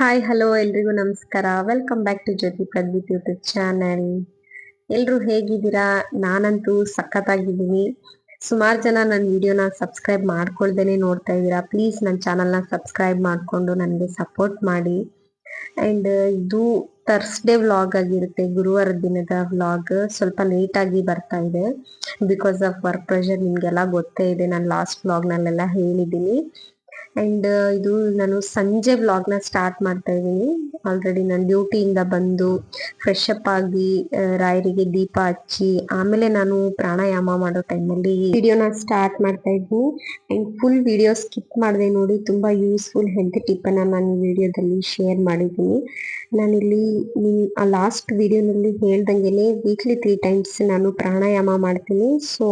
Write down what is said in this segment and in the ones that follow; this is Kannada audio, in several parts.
ಹಾಯ್ ಹಲೋ ಎಲ್ರಿಗೂ ನಮಸ್ಕಾರ. Welcome back to Jyothi Pradeep YouTube channel ಎಲ್ಲರೂ ಹೇಗಿದ್ದೀರಾ? ನಾನಂತೂ ಸಖತ್ತಾಗಿದ್ದೀನಿ. ಸುಮಾರು ಜನ ನನ್ನ ವಿಡಿಯೋನ ಸಬ್ಸ್ಕ್ರೈಬ್ ಮಾಡ್ಕೊಳ್ದೇನೆ ನೋಡ್ತಾ ಇದ್ದೀರಾ. ಪ್ಲೀಸ್ ನನ್ನ ಚಾನಲ್ನ ಸಬ್ಸ್ಕ್ರೈಬ್ ಮಾಡಿಕೊಂಡು ನನಗೆ ಸಪೋರ್ಟ್ ಮಾಡಿ. ಆ್ಯಂಡ್ ಇದು ಥರ್ಸ್ಡೇ ವ್ಲಾಗ್ ಆಗಿರುತ್ತೆ. ಗುರುವಾರ ದಿನದ ವ್ಲಾಗ್ ಸ್ವಲ್ಪ ಲೇಟಾಗಿ ಬರ್ತಾ ಇದೆ. ಬಿಕಾಸ್ ಆಫ್ ವರ್ಕ್ ಪ್ರೆಷರ್ ನಿಮಗೆಲ್ಲ ಗೊತ್ತೇ ಇದೆ. ನಾನು ಲಾಸ್ಟ್ ವ್ಲಾಗ್ನಲ್ಲೆಲ್ಲ ಹೇಳಿದ್ದೀನಿ. ಅಂಡ್ ಇದು ನಾನು ಸಂಜೆ ವ್ಲಾಗ್ನ ಸ್ಟಾರ್ಟ್ ಮಾಡ್ತಾ ಇದ್ದೀನಿ. ಆಲ್ರೆಡಿ ನಾನು ಡ್ಯೂಟಿಯಿಂದ ಬಂದು ಫ್ರೆಶ್ ಅಪ್ ಆಗಿ ರಾಯರಿಗೆ ದೀಪ ಹಚ್ಚಿ, ಆಮೇಲೆ ನಾನು ಪ್ರಾಣಾಯಾಮ ಮಾಡೋ ಟೈಮಲ್ಲಿ ವಿಡಿಯೋನ ಸ್ಟಾರ್ಟ್ ಮಾಡ್ತಾ ಇದ್ದೀನಿ. ಅಂಡ್ ಫುಲ್ ವಿಡಿಯೋ ಸ್ಕಿಪ್ ಮಾಡಿದೆ ನೋಡಿ, ತುಂಬಾ ಯೂಸ್ಫುಲ್ ಹೆಲ್ತ್ ಟಿಪ್ ಅನ್ನ ನಾನು ವಿಡಿಯೋದಲ್ಲಿ ಶೇರ್ ಮಾಡಿದ್ದೀನಿ. ನಾನಿಲ್ಲಿ ಆ ಲಾಸ್ಟ್ ವಿಡಿಯೋನಲ್ಲಿ ಹೇಳ್ದಂಗೆನೆ ವೀಕ್ಲಿ ತ್ರೀ ಟೈಮ್ಸ್ ನಾನು ಪ್ರಾಣಾಯಾಮ ಮಾಡ್ತೀನಿ. ಸೊ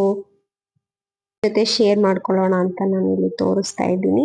ಜೊತೆ ಶೇರ್ ಮಾಡ್ಕೊಳ್ಳೋಣ ಅಂತ ನಾನು ಇಲ್ಲಿ ತೋರಿಸ್ತಾ ಇದ್ದೀನಿ.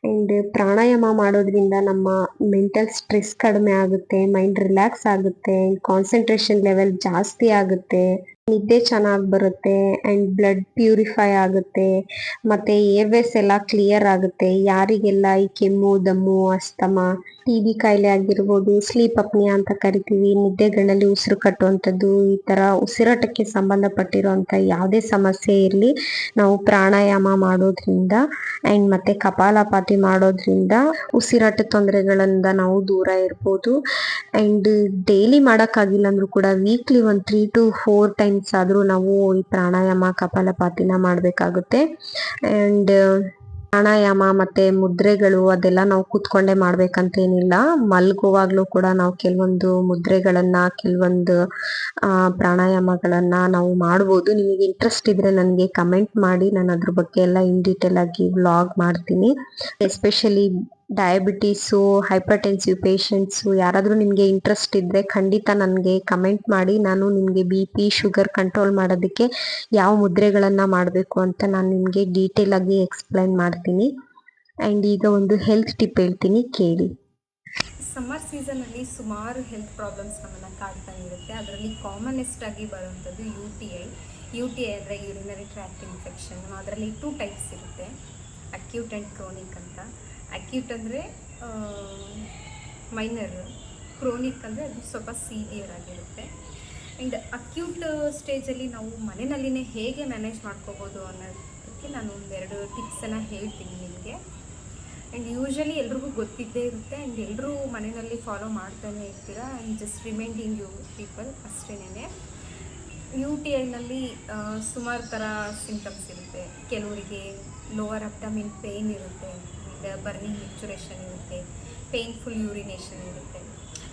ಅಂಡ್ ಪ್ರಾಣಾಯಾಮ ಮಾಡೋದ್ರಿಂದ ನಮ್ಮ ಮೆಂಟಲ್ ಸ್ಟ್ರೆಸ್ ಕಡಿಮೆ ಆಗುತ್ತೆ ಮೈಂಡ್ ರಿಲ್ಯಾಕ್ಸ್ ಆಗುತ್ತೆ ಕಾನ್ಸಂಟ್ರೇಷನ್ ಲೆವೆಲ್ ಜಾಸ್ತಿ ಆಗುತ್ತೆ. ನಿದ್ದೆ ಚೆನ್ನಾಗಿ ಬರುತ್ತೆ ಅಂಡ್ ಬ್ಲಡ್ ಪ್ಯೂರಿಫೈ ಆಗುತ್ತೆ, ಮತ್ತೆ ಏರ್ವೇಸ್ ಎಲ್ಲ ಕ್ಲಿಯರ್ ಆಗುತ್ತೆ. ಯಾರಿಗೆಲ್ಲ ಈ ಕೆಮ್ಮು, ದಮ್ಮು, ಅಸ್ತಮ ಟಿ ಬಿ ಕಾಯಿಲೆ ಆಗಿರ್ಬೋದು ಸ್ಲೀಪ್ ಅಪ್ನಿಯಾ ಅಂತ ಕರಿತೀವಿ ನಿದ್ದೆಗಳಲ್ಲಿ ಉಸಿರು ಕಟ್ಟುವಂಥದ್ದು, ಈ ತರ ಉಸಿರಾಟಕ್ಕೆ ಸಂಬಂಧಪಟ್ಟಿರುವಂತ ಯಾವುದೇ ಸಮಸ್ಯೆ ಇರಲಿ, ನಾವು ಪ್ರಾಣಾಯಾಮ ಮಾಡೋದ್ರಿಂದ ಅಂಡ್ ಮತ್ತೆ ಕಪಾಲಪಾತಿ ಮಾಡೋದ್ರಿಂದ ಉಸಿರಾಟ ತೊಂದರೆಗಳಿಂದ ನಾವು ದೂರ ಇರ್ಬೋದು. ಅಂಡ್ ಡೈಲಿ ಮಾಡೋಕ್ಕಾಗಿಲ್ಲ ಅಂದರೂ ಕೂಡ ವೀಕ್ಲಿ ಒಂದು ತ್ರೀ ಟು ಫೋರ್ ಟೈಮ್ಸ್ ಆದ್ರೂ ನಾವು ಈ ಪ್ರಾಣಾಯಾಮ, ಕಪಾಲಪಾತಿನ ಮಾಡಬೇಕಾಗುತ್ತೆ. ಅಂಡ್ ಪ್ರಾಣಾಯಾಮ ಮತ್ತೆ ಮುದ್ರೆಗಳು ಅದೆಲ್ಲ ನಾವು ಕೂತ್ಕೊಂಡೇ ಮಾಡ್ಬೇಕಂತ ಏನಿಲ್ಲ ಮಲ್ಗುವಾಗ್ಲೂ ಕೂಡ ನಾವು ಕೆಲವೊಂದು ಮುದ್ರೆಗಳನ್ನ, ಕೆಲವೊಂದು ಪ್ರಾಣಾಯಾಮಗಳನ್ನ ನಾವು ಮಾಡ್ಬೋದು. ನಿಮಗೆ ಇಂಟ್ರೆಸ್ಟ್ ಇದ್ರೆ ನನಗೆ ಕಮೆಂಟ್ ಮಾಡಿ. ನಾನು ಅದ್ರ ಬಗ್ಗೆ ಎಲ್ಲ ಇನ್ ಡೀಟೇಲ್ ಆಗಿ ವ್ಲಾಗ್ ಮಾಡ್ತೀನಿ. ಎಸ್ಪೆಷಲಿ ಡಯಾಬಿಟೀಸು ಹೈಪರ್ಟೆನ್ಸಿವ್ ಪೇಷಂಟ್ಸು ಯಾರಾದರೂ ನಿಮಗೆ ಇಂಟ್ರೆಸ್ಟ್ ಇದ್ದರೆ ಖಂಡಿತ ನನಗೆ ಕಮೆಂಟ್ ಮಾಡಿ. ನಾನು ನಿಮಗೆ ಬಿ ಪಿ ಶುಗರ್ ಕಂಟ್ರೋಲ್ ಮಾಡೋದಕ್ಕೆ ಯಾವ ಮುದ್ರೆಗಳನ್ನು ಮಾಡಬೇಕು ಅಂತ ನಾನು ನಿಮಗೆ ಡೀಟೇಲ್ ಆಗಿ ಎಕ್ಸ್ಪ್ಲೈನ್ ಮಾಡ್ತೀನಿ. ಆ್ಯಂಡ್ ಈಗ ಒಂದು ಹೆಲ್ತ್ ಟಿಪ್ ಹೇಳ್ತೀನಿ, ಕೇಳಿ. ಸಮ್ಮರ್ ಸೀಸನಲ್ಲಿ ಸುಮಾರು ಹೆಲ್ತ್ ಪ್ರಾಬ್ಲಮ್ಸ್ ನಮ್ಮನ್ನು ಕಾಡ್ತಾ ಇರುತ್ತೆ. ಅದರಲ್ಲಿ ಕಾಮನೆಸ್ಟ್ ಆಗಿ ಬರುವಂಥದ್ದು U T I U T I ಅಂದರೆ ಯೂರಿನರಿ ಟ್ರ್ಯಾಕ್ಟ್ ಇನ್ಫೆಕ್ಷನ್ ಅದರಲ್ಲಿ ಟೂ ಟೈಪ್ಸ್ ಇರುತ್ತೆ. ಅಕ್ಯೂಟ್ ಆ್ಯಂಡ್ ಕ್ರೋನಿಕ್ ಅಂತ. ಅಕ್ಯೂಟ್ ಅಂದರೆ ಮೈನರ್ ಕ್ರೋನಿಕ್ ಅಂದರೆ ಅದು ಸ್ವಲ್ಪ ಸೀವಿಯರ್ ಆಗಿರುತ್ತೆ. ಆ್ಯಂಡ್ ಅಕ್ಯೂಟ್ ಸ್ಟೇಜಲ್ಲಿ ನಾವು ಮನೆಯಲ್ಲಿನೇ ಹೇಗೆ ಮ್ಯಾನೇಜ್ ಮಾಡ್ಕೋಬೋದು ಅನ್ನೋದಕ್ಕೆ ನಾನು ಒಂದೆರಡು ಟಿಪ್ಸನ್ನು ಹೇಳ್ತೀನಿ ನಿಮಗೆ. ಆ್ಯಂಡ್ ಯೂಶಲಿ ಎಲ್ರಿಗೂ ಗೊತ್ತಿದ್ದೇ ಇರುತ್ತೆ. ಆ್ಯಂಡ್ ಎಲ್ಲರೂ ಮನೆಯಲ್ಲಿ ಫಾಲೋ ಮಾಡ್ತಾನೆ ಇರ್ತೀರಾ? And just reminding you people ಅಷ್ಟೇನೆ ಯು ಟಿ ಐನಲ್ಲಿ ಸುಮಾರು ಥರ ಸಿಂಟಮ್ಸ್ ಇರುತ್ತೆ. ಕೆಲವರಿಗೆ ಲೋವರ್ ಅಬ್ಡಮಿನ್ ಪೇಯ್ನ್ ಇರುತ್ತೆ. ಬರ್ನಿಂಗ್ ಮಿಕ್ಚುರೇಷನ್ ಇರುತ್ತೆ ಪೇನ್ಫುಲ್ ಯೂರಿನೇಷನ್ ಇರುತ್ತೆ.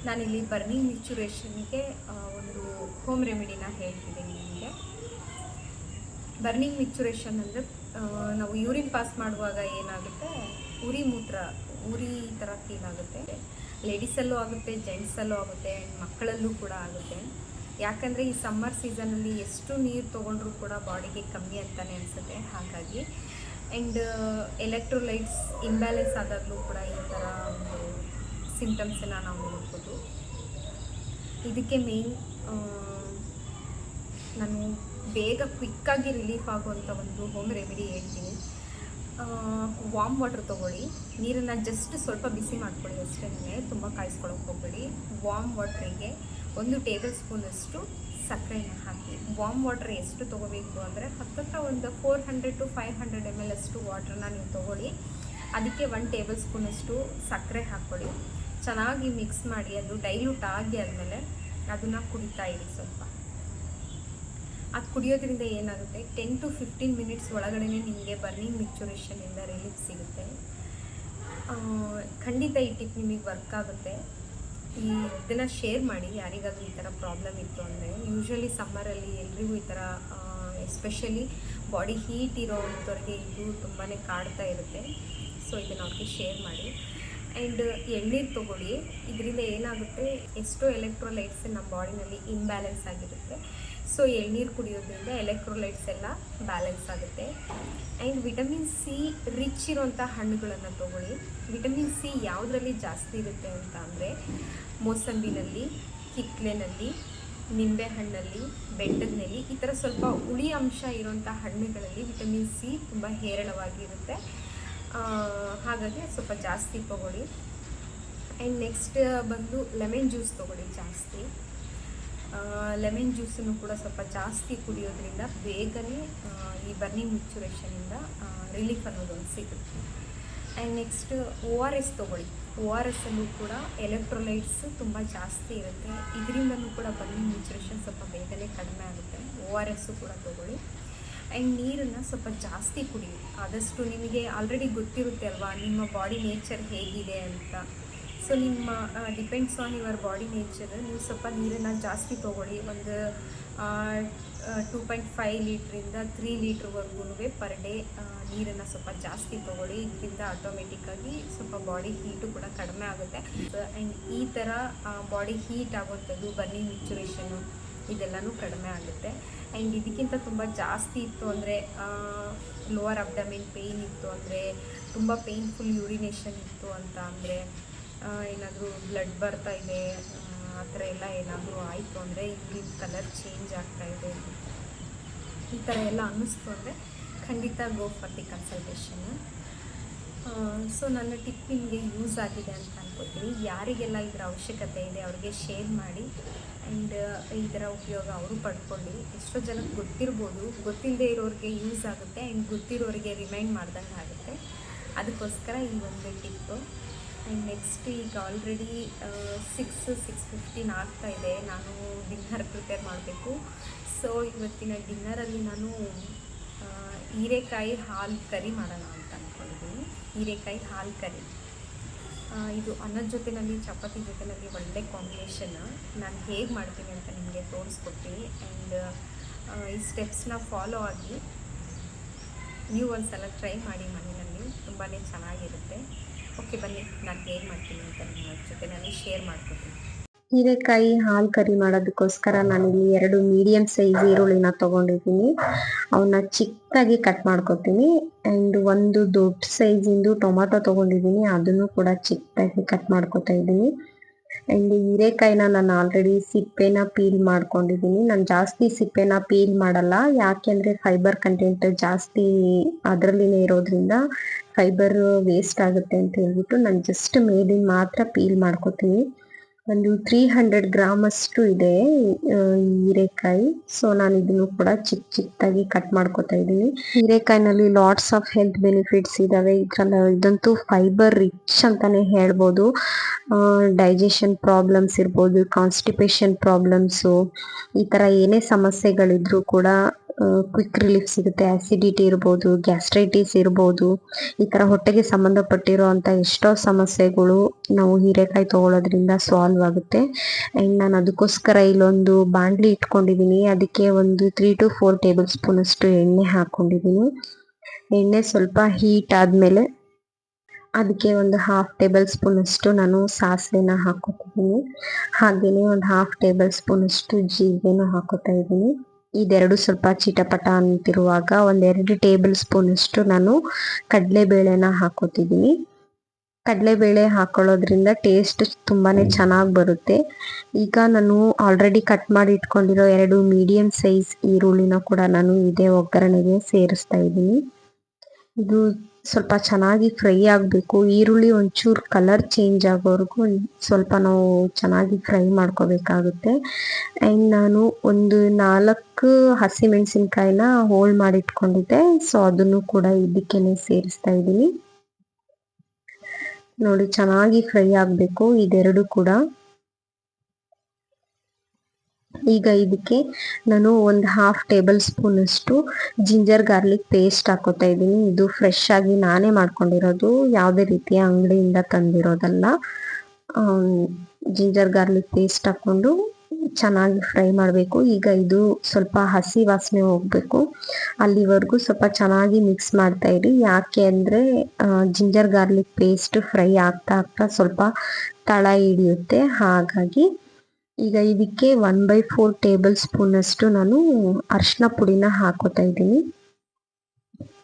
ನಾನಿಲ್ಲಿ ಬರ್ನಿಂಗ್ ಮಿಕ್ಚುರೇಷನ್ಗೆ ಒಂದು ಹೋಮ್ ರೆಮಿಡಿನ ಹೇಳ್ತಿದ್ದೀನಿ ನಿಮಗೆ. ಬರ್ನಿಂಗ್ ಮಿಕ್ಚುರೇಷನ್ ಅಂದರೆ ನಾವು ಯೂರಿನ್ ಪಾಸ್ ಮಾಡುವಾಗ ಏನಾಗುತ್ತೆ, ಉರಿ ಮೂತ್ರ, ಉರಿ ಥರ ಫೀಲ್ ಆಗುತ್ತೆ. ಲೇಡೀಸಲ್ಲೂ ಆಗುತ್ತೆ ಜೆಂಟ್ಸಲ್ಲೂ ಆಗುತ್ತೆ ಆ್ಯಂಡ್ ಮಕ್ಕಳಲ್ಲೂ ಕೂಡ ಆಗುತ್ತೆ. ಯಾಕಂದರೆ ಈ ಸಮ್ಮರ್ ಸೀಸನಲ್ಲಿ ಎಷ್ಟು ನೀರು ತೊಗೊಂಡ್ರೂ ಕೂಡ ಬಾಡಿಗೆ ಕಮ್ಮಿ ಅಂತಲೇ ಅನಿಸುತ್ತೆ. ಹಾಗಾಗಿ ಆ್ಯಂಡ್ ಎಲೆಕ್ಟ್ರೋಲೈಟ್ಸ್ ಇಂಬ್ಯಾಲೆನ್ಸ್ ಆದಾಗಲೂ ಕೂಡ ಈ ಥರ ಒಂದು ಎಲ್ಲ ನಾವು ನೋಡ್ಬೋದು. ಇದಕ್ಕೆ ಮೇನ್ ನಾನು ಬೇಗ ಕ್ವಿಕ್ಕಾಗಿ ರಿಲೀಫ್ ಆಗುವಂಥ ಒಂದು ಹೋಮ್ ರೆಮಿಡಿ ಹೇಳ್ತೀನಿ. ವಾಮ್ ವಾಟ್ರ್ ತೊಗೊಳ್ಳಿ. ನೀರನ್ನು ಜಸ್ಟ್ ಸ್ವಲ್ಪ ಬಿಸಿ ಮಾಡ್ಕೊಳ್ಳಿ ಅಷ್ಟೇ ತುಂಬ ಕಾಯಿಸ್ಕೊಳಕ್ಕೆ ಹೋಗ್ಬೇಡಿ. ವಾಮ್ ವಾಟ್ರಿಗೆ ಒಂದು ಟೇಬಲ್ ಸ್ಪೂನಷ್ಟು ಸಕ್ಕರೆನ ಹಾಕಿ. ವಾಮ್ ವಾಟರ್ ಎಷ್ಟು ತೊಗೋಬೇಕು ಅಂದರೆ ಹತ್ತತ್ರ ಒಂದು four hundred to five hundred M L ಅಷ್ಟು ವಾಟ್ರನ್ನ ನೀವು ತೊಗೊಳ್ಳಿ. ಅದಕ್ಕೆ ಒನ್ ಟೇಬಲ್ ಸ್ಪೂನಷ್ಟು ಸಕ್ಕರೆ ಹಾಕ್ಕೊಳ್ಳಿ. ಚೆನ್ನಾಗಿ ಮಿಕ್ಸ್ ಮಾಡಿ, ಅದು ಡೈಲ್ಯೂಟ್ ಆಗಿ ಆದಮೇಲೆ ಅದನ್ನು ಕುಡಿತಾ ಇರಿ ಸ್ವಲ್ಪ. ಅದು ಕುಡಿಯೋದ್ರಿಂದ ಏನಾಗುತ್ತೆ? ಟೆನ್ ಟು ಫಿಫ್ಟೀನ್ ಮಿನಿಟ್ಸ್ ಒಳಗಡೆ ನಿಮಗೆ ಬರ್ನಿಂಗ್ ಮಿಕ್ಚುರೇಷನಿಂದ ರಿಲೀಫ್ ಸಿಗುತ್ತೆ. ಖಂಡಿತ ಈ ಟಿಪ್ ನಿಮಗೆ ವರ್ಕ್ ಆಗುತ್ತೆ. ಇದನ್ನು ಶೇರ್ ಮಾಡಿ, ಯಾರಿಗಾದರೂ ಈ ಥರ ಪ್ರಾಬ್ಲಮ್ ಇತ್ತು ಅಂದರೆ ಯೂಶ್ವಲಿ ಸಮ್ಮರಲ್ಲಿ ಎಲ್ರಿಗೂ ಈ ಥರ ಎಸ್ಪೆಷಲಿ ಬಾಡಿ ಹೀಟ್ ಇರೋವಂಥವ್ರಿಗೆ ಇದು ತುಂಬಾ ಕಾಡ್ತಾ ಇರುತ್ತೆ. ಸೊ ಇದನ್ನು ಅವ್ರಿಗೆ ಶೇರ್ ಮಾಡಿ. ಆ್ಯಂಡ್ ಎಳ್ನೀರು ತೊಗೊಳ್ಳಿ. ಇದರಿಂದ ಏನಾಗುತ್ತೆ, ಎಷ್ಟೋ ಎಲೆಕ್ಟ್ರೋಲೈಟ್ಸ್ ನಮ್ಮ ಬಾಡಿನಲ್ಲಿ ಇಂಬ್ಯಾಲೆನ್ಸ್ ಆಗಿರುತ್ತೆ. ಸೊ ಎಳ್ನೀರು ಕುಡಿಯೋದ್ರಿಂದ ಎಲೆಕ್ಟ್ರೋಲೈಟ್ಸ್ ಎಲ್ಲ ಬ್ಯಾಲೆನ್ಸ್ ಆಗುತ್ತೆ. ಆ್ಯಂಡ್ ವಿಟಮಿನ್ ಸಿ ರಿಚ್ ಇರುವಂಥ ಹಣ್ಣುಗಳನ್ನು ತೊಗೊಳ್ಳಿ. ವಿಟಮಿನ್ ಸಿ ಯಾವುದರಲ್ಲಿ ಜಾಸ್ತಿ ಇರುತ್ತೆ ಅಂತ ಅಂದರೆ ಮೋಸಂಬಿನಲ್ಲಿ, ಕಿತ್ಲೆನಲ್ಲಿ ನಿಂಬೆಹಣ್ಣಲ್ಲಿ ಬೆಟ್ಟದಲ್ಲಿ ಈ ಥರ ಸ್ವಲ್ಪ ಹುಳಿ ಅಂಶ ಇರುವಂಥ ಹಣ್ಣುಗಳಲ್ಲಿ ವಿಟಮಿನ್ ಸಿ ತುಂಬ ಹೇರಳವಾಗಿರುತ್ತೆ ಹಾಗಾಗಿ ಸ್ವಲ್ಪ ಜಾಸ್ತಿ ತೊಗೊಳ್ಳಿ. ಆ್ಯಂಡ್ ನೆಕ್ಸ್ಟ್ ಬಂದು ಲೆಮನ್ ಜ್ಯೂಸ್ ತೊಗೊಳ್ಳಿ ಜಾಸ್ತಿ. ಲೆಮನ್ ಜ್ಯೂಸನ್ನು ಕೂಡ ಸ್ವಲ್ಪ ಜಾಸ್ತಿ ಕುಡಿಯೋದ್ರಿಂದ ಬೇಗನೆ ಈ ಬರ್ನಿ ಮುಚ್ಚುರೇಷನಿಂದ ರಿಲೀಫ್ ಅನ್ನೋದು ಒಂದು ಸಿಗುತ್ತೆ. And next O R S ತೊಗೊಳ್ಳಿ. ಓ ಆರ್ ಎಸ್ ಅಲ್ಲೂ ಕೂಡ ಎಲೆಕ್ಟ್ರೋಲೈಟ್ಸ್ ತುಂಬ ಜಾಸ್ತಿ ಇರುತ್ತೆ. ಇದರಿಂದಲೂ ಕೂಡ ಬರ್ನಿಂಗ್ ಮಿಕ್ಚುರೇಷನ್ ಸ್ವಲ್ಪ ಬೇಗನೆ ಕಡಿಮೆ ಆಗುತ್ತೆ. ಓ ಆರ್ ಎಸ್ಸು ಕೂಡ ತೊಗೊಳ್ಳಿ. ಆ್ಯಂಡ್ ನೀರನ್ನು ಸ್ವಲ್ಪ ಜಾಸ್ತಿ ಕುಡಿ. ಆದಷ್ಟು ನಿಮಗೆ ಆಲ್ರೆಡಿ ಗೊತ್ತಿರುತ್ತೆ ಅಲ್ವಾ, ನಿಮ್ಮ ಬಾಡಿ ನೇಚರ್ ಹೇಗಿದೆ ಅಂತ. ಸೊ ನಿಮ್ಮ depends on your body nature ನೀವು ಸ್ವಲ್ಪ ನೀರನ್ನು ಜಾಸ್ತಿ ತೊಗೊಳ್ಳಿ. ಒಂದು ಟೂ ಪಾಯಿಂಟ್ ಫೈವ್ ಲೀಟ್ರಿಂದ ತ್ರೀ ಲೀಟ್ರ್ವರೆಗೂ ಪರ್ ಡೇ ನೀರನ್ನು ಸ್ವಲ್ಪ ಜಾಸ್ತಿ ತೊಗೊಳ್ಳಿ. ಇದರಿಂದ ಆಟೋಮೆಟಿಕ್ಕಾಗಿ ಸ್ವಲ್ಪ ಬಾಡಿ ಹೀಟು ಕೂಡ ಕಡಿಮೆ ಆಗುತ್ತೆ. ಆ್ಯಂಡ್ ಈ ಥರ ಬಾಡಿ ಹೀಟ್ ಆಗುವಂಥದ್ದು, ಬನ್ನಿ ಮಿಚುರೇಷನ್ನು ಇದೆಲ್ಲನೂ ಕಡಿಮೆ ಆಗುತ್ತೆ. ಆ್ಯಂಡ್ ಇದಕ್ಕಿಂತ ತುಂಬ ಜಾಸ್ತಿ ಇತ್ತು ಅಂದರೆ ಲೋವರ್ ಅಬ್ಡಮಿನ್ ಪೇಯ್ನ್ ಇತ್ತು ಅಂದರೆ, ತುಂಬ ಪೇಯ್ನ್ಫುಲ್ ಯೂರಿನೇಷನ್ ಇತ್ತು ಅಂತ ಅಂದರೆ ಏನಾದರೂ ಬ್ಲಡ್ ಬರ್ತಾ ಇದೆ, ಆ ಥರ ಎಲ್ಲ ಏನಾದರೂ ಆಯಿತು ಅಂದರೆ ಇಲ್ಲಿ ಕಲರ್ ಚೇಂಜ್ ಆಗ್ತಾ ಇದೆ. ಈ ಥರ ಎಲ್ಲ ಅನ್ನಿಸ್ತು ಅಂದರೆ ಖಂಡಿತ go for the consultation so ನನ್ನ ಟಿಪ್ ನಿಮಗೆ ಯೂಸ್ ಆಗಿದೆ ಅಂತ ಅನ್ಕೋತೀನಿ. ಯಾರಿಗೆಲ್ಲ ಇದರ ಅವಶ್ಯಕತೆ ಇದೆ ಅವ್ರಿಗೆ ಶೇರ್ ಮಾಡಿ ಆ್ಯಂಡ್ ಇದರ ಉಪಯೋಗ ಅವರು ಪಡ್ಕೊಳ್ಳಿ. ಎಷ್ಟೋ ಜನಕ್ಕೆ ಗೊತ್ತಿರ್ಬೋದು ಗೊತ್ತಿಲ್ಲದೆ ಇರೋರಿಗೆ ಯೂಸ್ ಆಗುತ್ತೆ ಆ್ಯಂಡ್ ಗೊತ್ತಿರೋರಿಗೆ ರಿಮೈಂಡ್ ಮಾಡ್ದಂಗೆ ಆಗುತ್ತೆ ಅದಕ್ಕೋಸ್ಕರ ಈ ಒಂದು ಟಿಪ್ಪು ಆ್ಯಂಡ್ ನೆಕ್ಸ್ಟ್ ಈಗ ಆಲ್ರೆಡಿ ಸಿಕ್ಸ್ ಸಿಕ್ಸ್ ಫಿಫ್ಟೀನ್ ಆಗ್ತಾ ಇದೆ. ನಾನು ಡಿನ್ನರ್ ಪ್ರಿಪೇರ್ ಮಾಡಬೇಕು. ಸೊ ಇವತ್ತಿನ ಡಿನ್ನರಲ್ಲಿ ನಾನು ಹೀರೆಕಾಯಿ ಹಾಲು ಕರಿ ಮಾಡೋಣ ಅಂತ ಅಂದ್ಕೊಂಡಿದ್ದೀನಿ ಹೀರೆಕಾಯಿ ಹಾಲು ಕರಿ. ಇದು ಅನ್ನದ ಜೊತೆನಲ್ಲಿ, ಚಪಾತಿ ಜೊತೆನಲ್ಲಿ ಒಳ್ಳೆ ಕಾಂಬಿನೇಷನ್ ನಾನು ಹೇಗೆ ಮಾಡ್ತೀನಿ ಅಂತ ನಿಮಗೆ ತೋರಿಸ್ಕೊಡ್ತೀನಿ. ಆ್ಯಂಡ್ ಈ ಸ್ಟೆಪ್ಸ್ನ ಫಾಲೋ ಆಗಿ, ನೀವು ಒಂದು ಸಲ ಟ್ರೈ ಮಾಡಿ ಮನೆಯಲ್ಲಿ. ತುಂಬಾ ಚೆನ್ನಾಗಿರುತ್ತೆ. ಓಕೆ ಬನ್ನಿ. ನಾನು ಏನು ಮಾಡ್ತೀನಿ ಅಂತ ನಿಮ್ಮ ಜೊತೆ. ನಾನು ಶೇರ್ ಮಾಡ್ಕೊತೀನಿ. ಹೀರೆಕಾಯಿ ಹಾಲು ಕರಿ ಮಾಡೋದಕ್ಕೋಸ್ಕರ ನಾನಿಲ್ಲಿ ಎರಡು ಮೀಡಿಯಂ ಸೈಜ್ ಈರುಳ್ಳಿನ ತಗೊಂಡಿದ್ದೀನಿ. ಅವನ್ನ ಚಿಕ್ಕದಾಗಿ ಕಟ್ ಮಾಡ್ಕೊತೀನಿ. ಆ್ಯಂಡ್ ಒಂದು ದೊಡ್ಡ ಸೈಜಿಂದು ಟೊಮಾಟೊ ತಗೊಂಡಿದ್ದೀನಿ. ಅದನ್ನು ಕೂಡ ಚಿಕ್ಕದಾಗಿ ಕಟ್ ಮಾಡ್ಕೊತಾ ಇದ್ದೀನಿ. ಆ್ಯಂಡ್ ಹೀರೆಕಾಯಿನ ನಾನು ಆಲ್ರೆಡಿ ಸಿಪ್ಪೆನ ಪೀಲ್ ಮಾಡ್ಕೊಂಡಿದ್ದೀನಿ. ನಾನು ಜಾಸ್ತಿ ಸಿಪ್ಪೆನ ಪೀಲ್ ಮಾಡಲ್ಲ. ಯಾಕೆಂದರೆ ಫೈಬರ್ ಕಂಟೆಂಟ್ ಜಾಸ್ತಿ ಅದರಲ್ಲಿನೇ ಇರೋದ್ರಿಂದ ಫೈಬರ್ ವೇಸ್ಟ್ ಆಗುತ್ತೆ ಅಂತ ಹೇಳ್ಬಿಟ್ಟು ನಾನು ಜಸ್ಟ್ ಮೇಲಿನ ಮಾತ್ರ ಪೀಲ್ ಮಾಡ್ಕೊತೀನಿ. ಒಂದು ತ್ರೀ ಹಂಡ್ರೆಡ್ ಗ್ರಾಮ್ ಅಷ್ಟು ಇದೆ ಹೀರೆಕಾಯಿ. ಸೊ ನಾನು ಇದನ್ನು ಕೂಡ ಚಿಕ್ಕ ಚಿಕ್ಕದಾಗಿ ಕಟ್ ಮಾಡ್ಕೋತಾ ಇದ್ದೀನಿ. ಹೀರೆಕಾಯಿನಲ್ಲಿ ಲಾಟ್ಸ್ ಆಫ್ ಹೆಲ್ತ್ ಬೆನಿಫಿಟ್ಸ್ ಇದಾವೆ. ಇದ್ರಲ್ಲ ಇದಂತೂ ಫೈಬರ್ ರಿಚ್ ಅಂತಾನೆ ಹೇಳ್ಬೋದು. ಡೈಜೆಷನ್ ಪ್ರಾಬ್ಲಮ್ಸ್ ಇರ್ಬೋದು ಕಾನ್ಸ್ಟಿಪೇಷನ್ ಪ್ರಾಬ್ಲಮ್ಸು ಈ ಥರ ಏನೇ ಸಮಸ್ಯೆಗಳಿದ್ರೂ ಕೂಡ ಕ್ವಿಕ್ ರಿಲೀಫ್ ಸಿಗುತ್ತೆ ಆಸಿಡಿಟಿ ಇರ್ಬೋದು ಗ್ಯಾಸ್ಟ್ರೈಟಿಸ್ ಇರ್ಬೋದು, ಈ ಥರ ಹೊಟ್ಟೆಗೆ ಸಂಬಂಧಪಟ್ಟಿರೋ ಅಂಥ ಎಷ್ಟೋ ಸಮಸ್ಯೆಗಳು ನಾವು ಹೀರೆಕಾಯಿ ತಗೊಳ್ಳೋದ್ರಿಂದ ಸಾಲ್ವ್ ಆಗುತ್ತೆ. ಆ್ಯಂಡ್ ನಾನು ಅದಕ್ಕೋಸ್ಕರ ಇಲ್ಲೊಂದು ಬಾಂಡ್ಲಿ ಇಟ್ಕೊಂಡಿದ್ದೀನಿ ಅದಕ್ಕೆ ಒಂದು three to four tablespoon ಅಷ್ಟು ಎಣ್ಣೆ ಹಾಕ್ಕೊಂಡಿದ್ದೀನಿ ಎಣ್ಣೆ ಸ್ವಲ್ಪ ಹೀಟ್ ಆದಮೇಲೆ ಅದಕ್ಕೆ ಒಂದು ಹಾಫ್ ಟೇಬಲ್ ಸ್ಪೂನ್ ಅಷ್ಟು ನಾನು ಸಾಸಿವೆನ ಹಾಕೋತಿದ್ದೀನಿ ಹಾಗೆಯೇ ಒಂದು ಹಾಫ್ ಟೇಬಲ್ ಸ್ಪೂನ್ ಅಷ್ಟು ಜೀರಿಗೆನೂ ಹಾಕೋತಾ ಇದ್ದೀನಿ. ಇದೆರಡು ಸ್ವಲ್ಪ ಚಿಟಪಟ ಅಂತಿರುವಾಗ ಒಂದೆರಡು ಟೇಬಲ್ ಸ್ಪೂನ್ ಅಷ್ಟು ನಾನು ಕಡಲೆಬೇಳೆನ ಹಾಕೋತಿದ್ದೀನಿ. ಕಡಲೆಬೇಳೆ ಹಾಕೊಳ್ಳೋದ್ರಿಂದ ಟೇಸ್ಟ್ ತುಂಬಾನೇ ಚೆನ್ನಾಗಿ ಬರುತ್ತೆ. ಈಗ ನಾನು ಆಲ್ರೆಡಿ ಕಟ್ ಮಾಡಿ ಇಟ್ಕೊಂಡಿರೋ ಎರಡು ಮೀಡಿಯಂ ಸೈಜ್ ಈರುಳ್ಳಿನ ಕೂಡ ನಾನು ಇದೇ ಒಗ್ಗರಣೆಗೆ ಸೇರಿಸ್ತಾ ಇದ್ದೀನಿ. ಇದು ಸ್ವಲ್ಪ ಚೆನ್ನಾಗಿ ಫ್ರೈ ಆಗಬೇಕು. ಈರುಳ್ಳಿ ಒಂಚೂರು ಕಲರ್ ಚೇಂಜ್ ಆಗೋವರೆಗೂ ಸ್ವಲ್ಪ ನಾವು ಚೆನ್ನಾಗಿ ಫ್ರೈ ಮಾಡ್ಕೋಬೇಕಾಗುತ್ತೆ. ಆ್ಯಂಡ್ ನಾನು ಒಂದು ನಾಲ್ಕು ಹಸಿಮೆಣಸಿನ್ಕಾಯಿನ ಹೋಲ್ಡ್ ಮಾಡಿಟ್ಕೊಂಡಿದ್ದೆ. ಸೊ ಅದನ್ನು ಕೂಡ ಇದಕ್ಕೇನೆ ಸೇರಿಸ್ತಾ ಇದ್ದೀನಿ. ನೋಡಿ, ಚೆನ್ನಾಗಿ ಫ್ರೈ ಆಗಬೇಕು. ಇದೆರಡು ಕೂಡ. ಈಗ ಇದಕ್ಕೆ ನಾನು ಒಂದು ಹಾಫ್ ಟೇಬಲ್ ಸ್ಪೂನ್ ಅಷ್ಟು ಜಿಂಜರ್ ಗಾರ್ಲಿಕ್ ಪೇಸ್ಟ್ ಹಾಕೋತಾ ಇದ್ದೀನಿ. ಇದು ಫ್ರೆಶ್ ಆಗಿ ನಾನೇ ಮಾಡ್ಕೊಂಡಿರೋದು. ಯಾವುದೇ ರೀತಿಯ ಅಂಗಡಿಯಿಂದ ತಂದಿರೋದಲ್ಲ. ಜಿಂಜರ್ ಗಾರ್ಲಿಕ್ ಪೇಸ್ಟ್ ಹಾಕೊಂಡು ಚೆನ್ನಾಗಿ ಫ್ರೈ ಮಾಡಬೇಕು. ಈಗ ಇದು ಸ್ವಲ್ಪ ಹಸಿ ವಾಸನೆ ಹೋಗ್ಬೇಕು. ಅಲ್ಲಿವರೆಗೂ ಸ್ವಲ್ಪ ಚೆನ್ನಾಗಿ ಮಿಕ್ಸ್ ಮಾಡ್ತಾ ಇರಿ. ಯಾಕೆ ಅಂದರೆ ಜಿಂಜರ್ ಗಾರ್ಲಿಕ್ ಪೇಸ್ಟ್ ಫ್ರೈ ಆಗ್ತಾ ಆಗ್ತಾ ಸ್ವಲ್ಪ ತಳ ಹಿಡಿಯುತ್ತೆ. ಹಾಗಾಗಿ ಈಗ ಇದಕ್ಕೆ one by four tablespoon ಅಷ್ಟು ನಾನು ಅರಿಶಿನ ಪುಡಿನ ಹಾಕೋತಾ ಇದ್ದೀನಿ.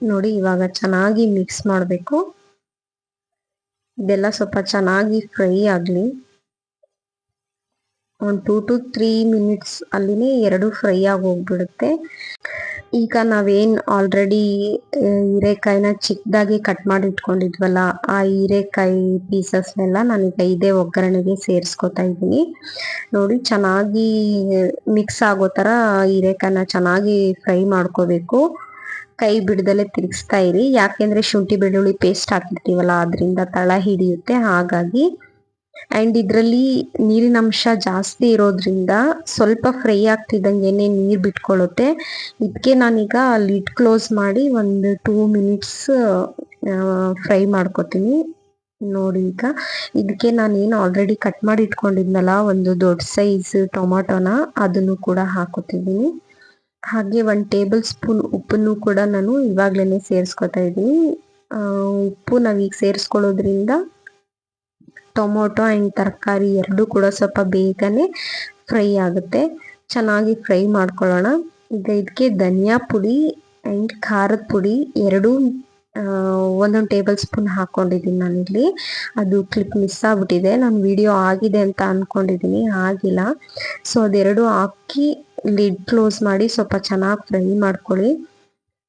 ನೋಡಿ, ಇವಾಗ ಚೆನ್ನಾಗಿ ಮಿಕ್ಸ್ ಮಾಡಬೇಕು. ಇದೆಲ್ಲ ಸ್ವಲ್ಪ ಚೆನ್ನಾಗಿ ಫ್ರೈ ಆಗಲಿ. ಒಂದು ಟೂ ಟು ತ್ರೀ ಮಿನಿಟ್ಸ್ ಅಲ್ಲಿನೇ ಎರಡು ಫ್ರೈ ಆಗಿ ಹೋಗ್ಬಿಡುತ್ತೆ ಈಗ ನಾವೇನು ಆಲ್ರೆಡಿ ಹೀರೆಕಾಯಿನ ಚಿಕ್ಕದಾಗಿ ಕಟ್ ಮಾಡಿ ಇಟ್ಕೊಂಡಿದ್ವಲ್ಲ, ಆ ಹೀರೆಕಾಯಿ ಪೀಸಸ್ನೆಲ್ಲ ನಾನೀಗ ಇದೇ ಒಗ್ಗರಣೆಗೆ ಸೇರಿಸ್ಕೊತಾ ಇದ್ದೀನಿ. ನೋಡಿ, ಚೆನ್ನಾಗಿ ಮಿಕ್ಸ್ ಆಗೋ ಥರ ಹೀರೆಕಾಯಿನ ಚೆನ್ನಾಗಿ ಫ್ರೈ ಮಾಡ್ಕೋಬೇಕು. ಕೈ ಬಿಡದಲ್ಲೇ ತಿರುಗಿಸ್ತಾ ಇರಿ. ಯಾಕೆಂದರೆ ಶುಂಠಿ ಬೆಳ್ಳುಳ್ಳಿ ಪೇಸ್ಟ್ ಹಾಕಿರ್ತೀವಲ್ಲ, ಅದರಿಂದ ತಳ ಹಿಡಿಯುತ್ತೆ. ಹಾಗಾಗಿ ಅಂಡ್ ಇದರಲ್ಲಿ ನೀರಿನ ಅಂಶ ಜಾಸ್ತಿ ಇರೋದ್ರಿಂದ ಸ್ವಲ್ಪ ಫ್ರೈ ಆಗ್ತಿದ್ದಂಗೆ ನೀರು ಬಿಟ್ಕೊಳ್ಳುತ್ತೆ ಇದಕ್ಕೆ ನಾನೀಗ ಲಿಡ್ ಕ್ಲೋಸ್ ಮಾಡಿ ಒಂದು ಟೂ ಮಿನಿಟ್ಸ್ ಫ್ರೈ ಮಾಡ್ಕೊತೀನಿ. ನೋಡಿ ಈಗ. ಇದಕ್ಕೆ ನಾನೇನು ಆಲ್ರೆಡಿ ಕಟ್ ಮಾಡಿ ಇಟ್ಕೊಂಡಿದ್ನಲ್ಲ, ಒಂದು ದೊಡ್ಡ ಸೈಜ್ ಟೊಮಾಟೊನ, ಅದನ್ನು ಕೂಡ ಹಾಕೋತಿದ್ದೀನಿ. ಹಾಗೆ ಒಂದು ಟೇಬಲ್ ಸ್ಪೂನ್ ಉಪ್ಪನ್ನು ಕೂಡ ನಾನು ಇವಾಗ್ಲೇ ಸೇರಿಸ್ಕೊತಾ ಇದ್ದೀನಿ. ಉಪ್ಪು ನಾವೀಗ ಸೇರಿಸ್ಕೊಳ್ಳೋದ್ರಿಂದ ಟೊಮೊಟೊ ಆ್ಯಂಡ್ ತರಕಾರಿ ಎರಡೂ ಕೂಡ ಸ್ವಲ್ಪ ಬೇಗನೆ ಫ್ರೈ ಆಗುತ್ತೆ. ಚೆನ್ನಾಗಿ ಫ್ರೈ ಮಾಡ್ಕೊಳ್ಳೋಣ. ಈಗ ಇದಕ್ಕೆ ಧನಿಯಾ ಪುಡಿ ಆ್ಯಂಡ್ ಖಾರದ ಪುಡಿ ಎರಡೂ ಒಂದೊಂದು ಟೇಬಲ್ ಸ್ಪೂನ್ ಹಾಕ್ಕೊಂಡಿದ್ದೀನಿ ನಾನಿಲ್ಲಿ ಅದು ಕ್ಲಿಪ್ ಮಿಸ್ ಆಗ್ಬಿಟ್ಟಿದೆ. ನಾನು ವಿಡಿಯೋ ಆಗಿದೆ ಅಂತ ಅಂದ್ಕೊಂಡಿದ್ದೀನಿ ಆಗಿಲ್ಲ. ಸೊ ಅದೆರಡು ಹಾಕಿ ಲಿಡ್ ಕ್ಲೋಸ್ ಮಾಡಿ ಸ್ವಲ್ಪ ಚೆನ್ನಾಗಿ ಫ್ರೈ ಮಾಡ್ಕೊಳ್ಳಿ.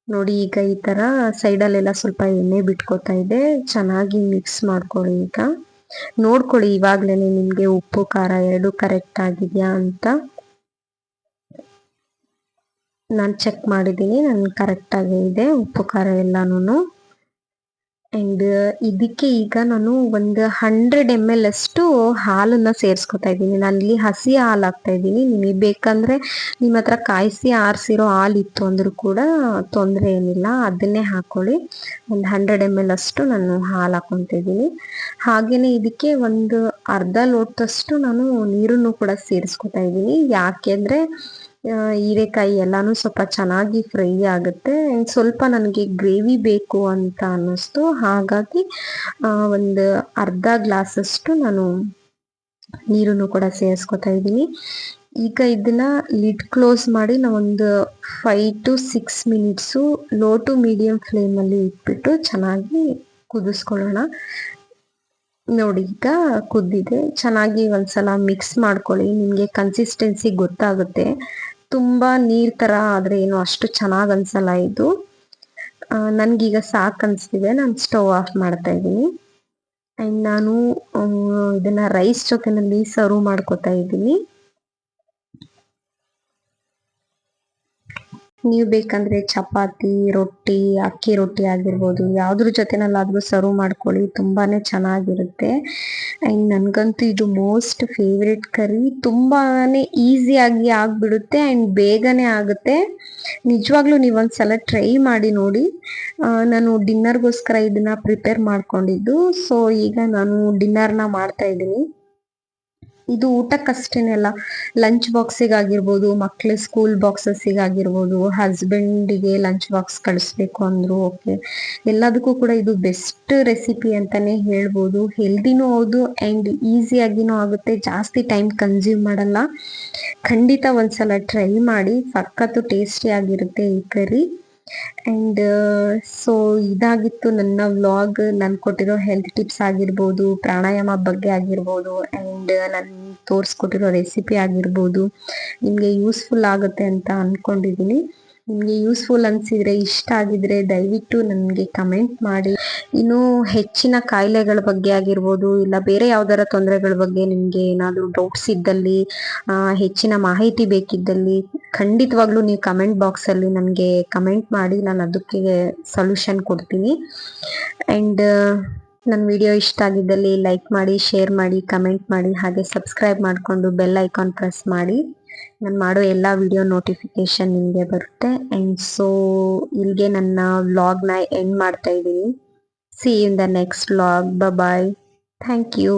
ನೋಡಿ, ಈಗ ಈ ಥರ ಸೈಡಲ್ಲೆಲ್ಲ ಸ್ವಲ್ಪ ಎಣ್ಣೆ ಬಿಟ್ಕೋತಾ ಇದೆ. ಚೆನ್ನಾಗಿ ಮಿಕ್ಸ್ ಮಾಡ್ಕೊಳ್ಳಿ ಈಗ. ನೋಡ್ಕೊಳ್ಳಿ ಇವಾಗ್ಲೇನೆ ನಿಮ್ಗೆ ಉಪ್ಪು, ಖಾರ ಎರಡು ಕರೆಕ್ಟ್ ಆಗಿದೆಯಾ ಅಂತ. ನಾನು ಚೆಕ್ ಮಾಡಿದ್ದೀನಿ, ನನ್ ಕರೆಕ್ಟ್ ಆಗಿ ಇದೆ, ಉಪ್ಪು, ಖಾರ ಎಲ್ಲಾನು ಅಂಡ್ ಇದಕ್ಕೆ ಈಗ ನಾನು ಒಂದು ಹಂಡ್ರೆಡ್ ಎಂ ಎಲ್ ಅಷ್ಟು ಹಾಲನ್ನ ಸೇರಿಸ್ಕೊತಾ ಇದ್ದೀನಿ. ನಾನು ಇಲ್ಲಿ ಹಸಿ ಹಾಲು ಹಾಕ್ತಾ ಇದ್ದೀನಿ. ನಿಮಗೆ ಬೇಕಂದ್ರೆ ನಿಮ್ಮ ಹತ್ರ ಕಾಯಿಸಿ ಆರಿಸಿರೋ ಹಾಲು ಇತ್ತು ಅಂದ್ರೂ ಕೂಡ ತೊಂದರೆ ಏನಿಲ್ಲ. ಅದನ್ನೇ ಹಾಕೊಳ್ಳಿ. ಒಂದು ಹಂಡ್ರೆಡ್ ಎಂ ಎಲ್ ಅಷ್ಟು ನಾನು ಹಾಲು ಹಾಕೊತಿದ್ದೀನಿ ಹಾಗೆಯೇ ಇದಕ್ಕೆ ಒಂದು ಅರ್ಧ ಲೋಟದಷ್ಟು ನಾನು ನೀರನ್ನು ಕೂಡ ಸೇರಿಸ್ಕೊತಾ ಇದ್ದೀನಿ. ಯಾಕೆಂದ್ರೆ ಹೀರೆಕಾಯಿ ಎಲ್ಲಾನು ಸ್ವಲ್ಪ ಚೆನ್ನಾಗಿ ಫ್ರೈ ಆಗುತ್ತೆ. ಸ್ವಲ್ಪ ನನಗೆ ಗ್ರೇವಿ ಬೇಕು ಅಂತ ಅನ್ನಿಸ್ತು. ಹಾಗಾಗಿ ಒಂದು ಅರ್ಧ ಗ್ಲಾಸಷ್ಟು ನಾನು ನೀರನ್ನು ಕೂಡ ಸೇರಿಸ್ಕೊತಾ ಇದ್ದೀನಿ. ಈಗ ಇದನ್ನ ಲಿಡ್ ಕ್ಲೋಸ್ ಮಾಡಿ ನಾವೊಂದು five to six minutes low to medium ಫ್ಲೇಮಲ್ಲಿ ಇಟ್ಬಿಟ್ಟು ಚೆನ್ನಾಗಿ ಕುದಿಸ್ಕೊಳ್ಳೋಣ. ನೋಡಿ, ಈಗ ಕುದ್ದಿದೆ. ಚೆನ್ನಾಗಿ ಒಂದ್ಸಲ ಮಿಕ್ಸ್ ಮಾಡ್ಕೊಳ್ಳಿ. ನಿಮಗೆ ಕನ್ಸಿಸ್ಟೆನ್ಸಿ ಗೊತ್ತಾಗುತ್ತೆ. ತುಂಬಾ ನೀರ್ ತರ ಆದ್ರೆ ಏನು ಅಷ್ಟು ಚೆನ್ನಾಗ್ ಅನ್ಸಲ್ಲ ಇದು. ನನ್ಗೀಗ ಸಾಕ್ ಅನ್ಸ್ತಿದೆ. ನಾನು ಸ್ಟವ್ ಆಫ್ ಮಾಡ್ತಾ ಇದ್ದೀನಿ. ಅಂಡ್ ನಾನು ಇದನ್ನ ರೈಸ್ ಜೊತೆನಲ್ಲಿ ಸರ್ವ್ ಮಾಡ್ಕೋತಾ ಇದ್ದೀನಿ. ನೀವು ಬೇಕಂದ್ರೆ ಚಪಾತಿ, ರೊಟ್ಟಿ, ಅಕ್ಕಿ ರೊಟ್ಟಿ ಆಗಿರ್ಬೋದು, ಯಾವ್ದ್ರ ಜೊತೆನಲ್ಲಾದ್ರೂ ಸರ್ವ್ ಮಾಡ್ಕೊಳ್ಳಿ, ತುಂಬಾನೇ ಚೆನ್ನಾಗಿರುತ್ತೆ. ಅಂಡ್ ನನಗಂತೂ ಇದು ಮೋಸ್ಟ್ ಫೇವ್ರೆಟ್ ಕರಿ ತುಂಬಾನೇ ಈಸಿಯಾಗಿ ಆಗಿಬಿಡುತ್ತೆ ಅಂಡ್ ಬೇಗನೆ ಆಗುತ್ತೆ. ನಿಜವಾಗ್ಲೂ ನೀವು ಸಲ ಟ್ರೈ ಮಾಡಿ ನೋಡಿ. ನಾನು ಡಿನ್ನರ್ಗೋಸ್ಕರ ಇದನ್ನ ಪ್ರಿಪೇರ್ ಮಾಡ್ಕೊಂಡಿದ್ದು. ಸೊ ಈಗ ನಾನು ಡಿನ್ನರ್ನ ಮಾಡ್ತಾ ಇದ್ದೀನಿ. ಇದು ಊಟಕ್ಕಷ್ಟೇನೆಲ್ಲ. ಲಂಚ್ ಬಾಕ್ಸಿಗಾಗಿರ್ಬೋದು ಮಕ್ಕಳ ಸ್ಕೂಲ್ ಬಾಕ್ಸಸ್ಸಿಗಾಗಿರ್ಬೋದು ಹಸ್ಬೆಂಡಿಗೆ ಲಂಚ್ ಬಾಕ್ಸ್ ಕಳಿಸ್ಬೇಕು ಅಂದ್ರು ಓಕೆ ಎಲ್ಲದಕ್ಕೂ ಕೂಡ ಇದು ಬೆಸ್ಟ್ ರೆಸಿಪಿ ಅಂತಾನೆ ಹೇಳ್ಬೋದು. ಹೆಲ್ದಿನೂ ಹೌದು ಆ್ಯಂಡ್ ಈಸಿಯಾಗಿನೂ ಆಗುತ್ತೆ. ಜಾಸ್ತಿ ಟೈಮ್ ಕನ್ಸ್ಯೂಮ್ ಮಾಡಲ್ಲ. ಖಂಡಿತ ಒಂದ್ಸಲ ಟ್ರೈ ಮಾಡಿ, ಸಖತ್ತು ಟೇಸ್ಟಿ ಆಗಿರುತ್ತೆ ಈ ಕರಿ ಅಂಡ್ ಸೊ ಇದಾಗಿತ್ತು ನನ್ನ ವ್ಲಾಗ್ ನಾನು ಕೊಟ್ಟಿರೋ ಹೆಲ್ತ್ ಟಿಪ್ಸ್ ಆಗಿರ್ಬೋದು, ಪ್ರಾಣಾಯಾಮ ಬಗ್ಗೆ ಆಗಿರ್ಬೋದು ಅಂಡ್ ನಾನು ತೋರಿಸ್ಕೊಟ್ಟಿರೋ ರೆಸಿಪಿ ಆಗಿರ್ಬೋದು. ನಿಮಗೆ ಯೂಸ್ಫುಲ್ ಆಗುತ್ತೆ ಅಂತ ಅಂದ್ಕೊಂಡಿದ್ದೀನಿ ನಿಮಗೆ ಯೂಸ್ಫುಲ್ ಅನಿಸಿದ್ರೆ, ಇಷ್ಟ ಆಗಿದ್ರೆ ದಯವಿಟ್ಟು ನನಗೆ ಕಮೆಂಟ್ ಮಾಡಿ. ಇನ್ನು ಹೆಚ್ಚಿನ ಕಾಯಿಲೆಗಳ ಬಗ್ಗೆ ಆಗಿರ್ಬೋದು, ಇಲ್ಲ ಬೇರೆ ಯಾವ್ದಾರ ತೊಂದರೆಗಳ ಬಗ್ಗೆ ನಿಮಗೆ ಏನಾದರೂ ಡೌಟ್ಸ್ ಇದ್ದಲ್ಲಿ ಹೆಚ್ಚಿನ ಮಾಹಿತಿ ಬೇಕಿದ್ದಲ್ಲಿ ಖಂಡಿತವಾಗ್ಲೂ ನೀವು ಕಮೆಂಟ್ ಬಾಕ್ಸಲ್ಲಿ ನನಗೆ ಕಮೆಂಟ್ ಮಾಡಿ, ನಾನು ಅದಕ್ಕೆ ಸೊಲ್ಯೂಷನ್ ಕೊಡ್ತೀನಿ. ಆ್ಯಂಡ್ ನನ್ನ ವಿಡಿಯೋ ಇಷ್ಟ ಆಗಿದ್ದಲ್ಲಿ ಲೈಕ್ ಮಾಡಿ ಶೇರ್ ಮಾಡಿ ಕಮೆಂಟ್ ಮಾಡಿ, ಹಾಗೆ ಸಬ್ಸ್ಕ್ರೈಬ್ ಮಾಡಿಕೊಂಡು ಬೆಲ್ ಐಕಾನ್ ಪ್ರೆಸ್ ಮಾಡಿ. ನಾನು ಮಾಡೋ ಎಲ್ಲ ವಿಡಿಯೋ ನೋಟಿಫಿಕೇಶನ್ ನಿಮಗೆ ಬರುತ್ತೆ. ಆ್ಯಂಡ್ ಸೊ ಇಲ್ಲಿಗೆ ನನ್ನ ವ್ಲಾಗ್ನ ಎಂಡ್ ಮಾಡ್ತಾ ಇದ್ದೀನಿ. See in the next vlog bye thank you